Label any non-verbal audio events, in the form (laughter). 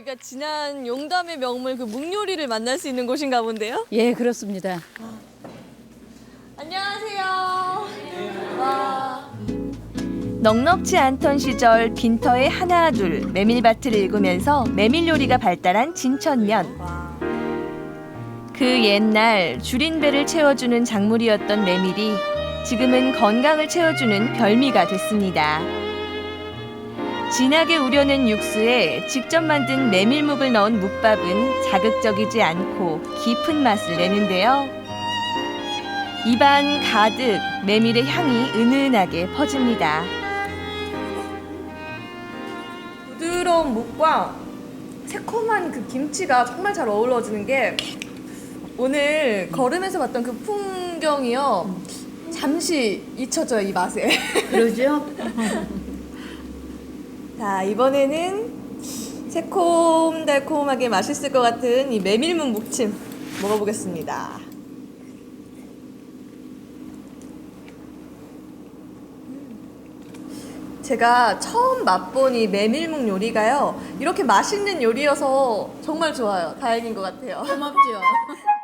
여기가 지난 용담의 명물 그 묵요리를 만날 수 있는 곳인가 본데요? 예, 그렇습니다. 안녕하세요. 와. 넉넉지 않던 시절 빈터에 하나 둘 메밀밭을 일구면서 메밀 요리가 발달한 진천면. 그 옛날 줄인 배를 채워주는 작물이었던 메밀이 지금은 건강을 채워주는 별미가 됐습니다. 진하게 우려낸 육수에 직접 만든 메밀묵을 넣은 묵밥은 자극적이지 않고 깊은 맛을 내는데요. 입안 가득 메밀의 향이 은은하게 퍼집니다. 부드러운 묵과 새콤한 그 김치가 정말 잘 어우러지는 게 오늘 걸으면서 봤던 그 풍경이요. 잠시 잊혀져요, 이 맛에. 그러죠? (laughs) 자, 이번에는 새콤달콤하게 맛있을 것 같은 이 메밀묵 무침 먹어보겠습니다. 제가 처음 맛본 이 메밀묵 요리가요. 이렇게 맛있는 요리여서 정말 좋아요. 다행인 것 같아요. 고맙죠. (laughs)